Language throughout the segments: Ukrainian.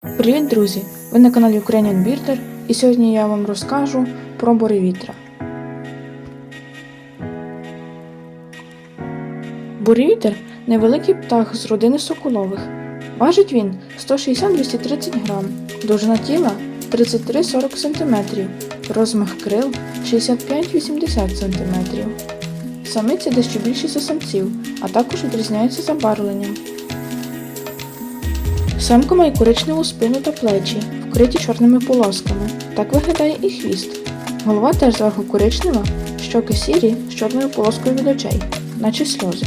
Привіт, друзі! Ви на каналі Ukrainian Birder і сьогодні я вам розкажу про буревітра. Буревітер – невеликий птах з родини соколових. Важить він 160-230 грам, довжина тіла 33-40 см, розмах крил 65-80 см. Самиці дещо більші за самців, а також відрізняються забарвленням. Самка має коричневу спину та плечі, вкриті чорними полосками. Так виглядає і хвіст. Голова теж зверху коричнева, щоки сірі з чорною полоскою від очей, наче сльози.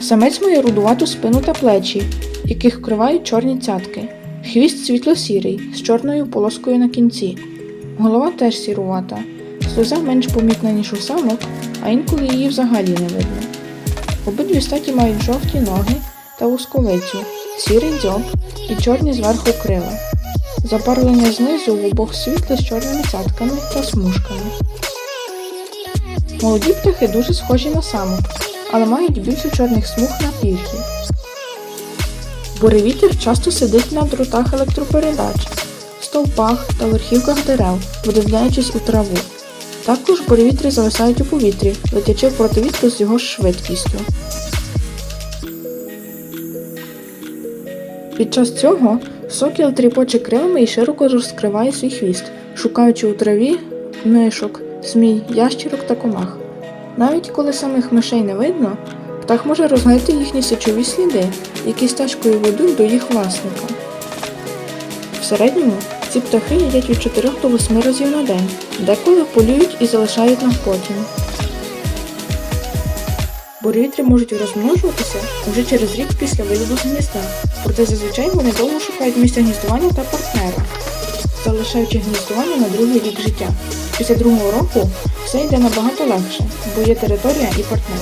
Самець має рудувату спину та плечі, яких вкривають чорні цятки. Хвіст світло-сірий, з чорною полоскою на кінці. Голова теж сірувата. Сльоза менш помітна, ніж у самок, а інколи її взагалі не видно. Обидві статі мають жовті ноги та узковицю, сірий дзьоб і чорні зверху крила. Забарвлення знизу в обох світле з чорними цятками та смужками. Молоді птахи дуже схожі на самок, але мають більше чорних смуг на пір'ї. Буревітер часто сидить на дротах електропередач, стовпах та верхівках дерев, видивляючись у траву. Також буревітри зависають у повітрі, летячи проти вітру з його швидкістю. Під час цього сокіл тріпоче крилами і широко розкриває свій хвіст, шукаючи у траві мишок, змій, ящірок та комах. Навіть коли самих мишей не видно, птах може розглядати їхні сечові сліди, які стежкою ведуть до їх власника. В середньому ці птахи їдять від 4 до 8 разів на день, деколи полюють і залишають на Буревітри можуть розмножуватися вже через рік після з гнізда, проте зазвичай вони довго шукають місця гніздування та партнера, залишаючи гніздування на другий рік життя. Після другого року все йде набагато легше, бо є територія і партнер.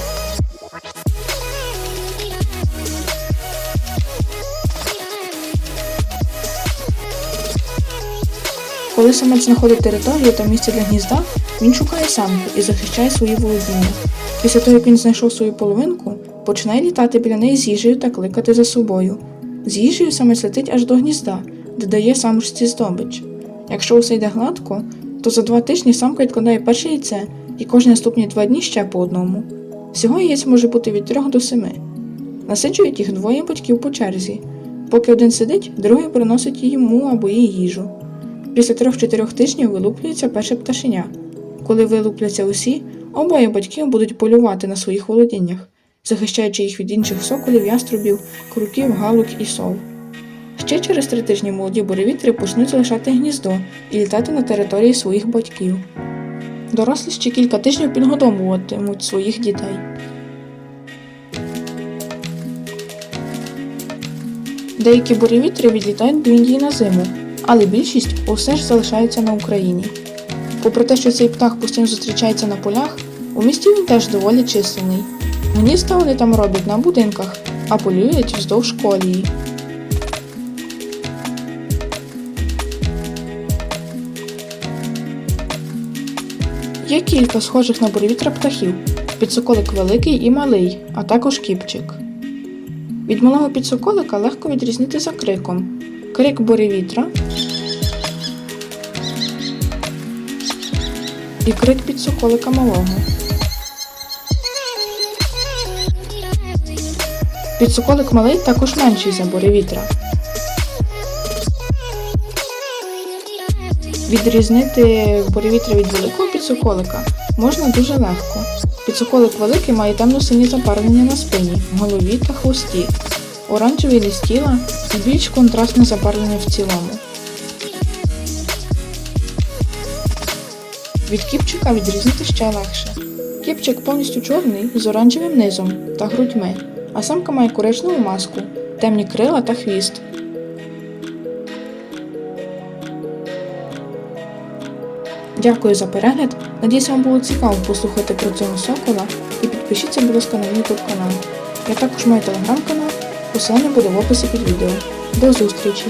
Коли самець знаходить територію та місце для гнізда, він шукає самку і захищає свої володіння. Після того, як він знайшов свою половинку, починає літати біля неї з їжею та кликати за собою. З їжею самець летить аж до гнізда, де дає самочці здобич. Якщо усе йде гладко, то за два тижні самка відкладає перше яйце і кожні наступні два дні ще по одному. Всього яєць може бути від трьох до семи. Насиджують їх двоє батьків по черзі. Поки один сидить, другий приносить йому або їй їжу. Після трьох-чотирьох тижнів вилуплюється перше пташеня. Коли вилупляться усі, обоє батьків будуть полювати на своїх володіннях, захищаючи їх від інших соколів, яструбів, круків, галок і сов. Ще через три тижні молоді буревітри почнуть залишати гніздо і літати на території своїх батьків. Дорослі ще кілька тижнів підгодовуватимуть своїх дітей. Деякі буревітри відлітають до Індії на зиму, але більшість усе ж залишаються на Україні. Попри те, що цей птах постійно зустрічається на полях, у місті він теж доволі численний. Гнізда вони там роблять на будинках, а полюють вздовж колії. Є кілька схожих на буревітра птахів: підсоколик великий і малий, а також кіпчик. Від малого підсоколика легко відрізнити за криком. Крик буревітра і крик підсоколика малого. Підсоколик малий також менший за буревітра. Відрізнити буревітра від великого підсоколика можна дуже легко. Підсоколик великий має темно-сині забарвлення на спині, голові та хвості, оранжевий ліс тіла і більш контрастне забарвлення в цілому. Від кіпчика відрізнити ще легше. Кіпчик повністю чорний з оранжевим низом та грудьми, а самка має коричневу маску, темні крила та хвіст. Дякую за перегляд. Надіюсь, вам було цікаво послухати про цього сокола і підпишіться, будь ласка, на YouTube канал. Я також маю телеграм-канал, посилання буде в описі під відео. До зустрічі!